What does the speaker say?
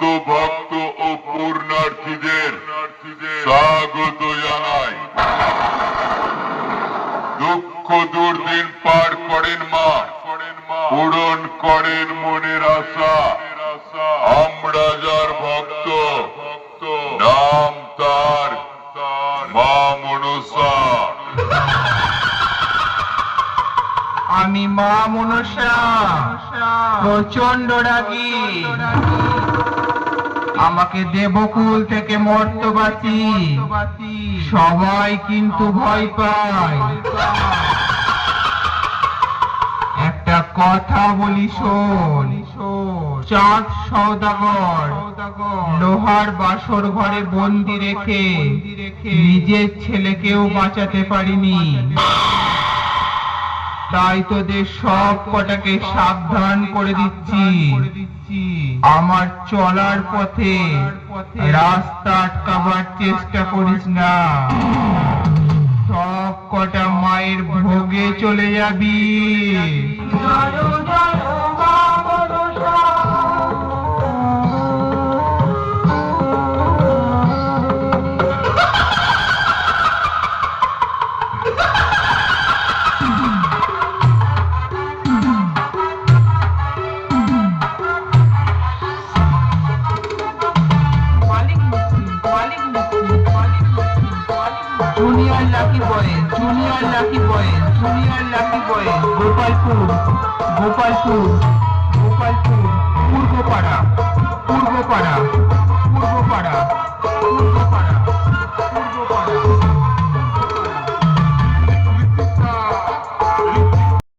সমস্ত ভক্ত ও পূর্ণার্থীদের স্বাগত জানাই। দুঃখ দুর্দিন পার করেন মা, পূরণ করেন মনের আশা। আমরা যার ভক্ত, নাম তার, মা মনসা। আমি মা মনসা প্রচণ্ড রাগী। আমাকে দেবকুল থেকে মর্তবাসী সবাই কিন্তু ভয় পায়। একটা কথা বলি শোন। চাঁদ সৌদাগর, লোহার বাসর ঘরে বন্দি রেখে নিজের ছেলেকেও বাঁচাতে পারিনি। তাই তোদের সব কটাকে সাবধান করে দিচ্ছি। আমার চলার পথে রাস্তা আটকাবার চেষ্টা করিস না। সব কটা মায়ের ভোগে চলে যাবি। Junior lucky boy junior lucky boy junior lucky boy Gopalpur Gopalpur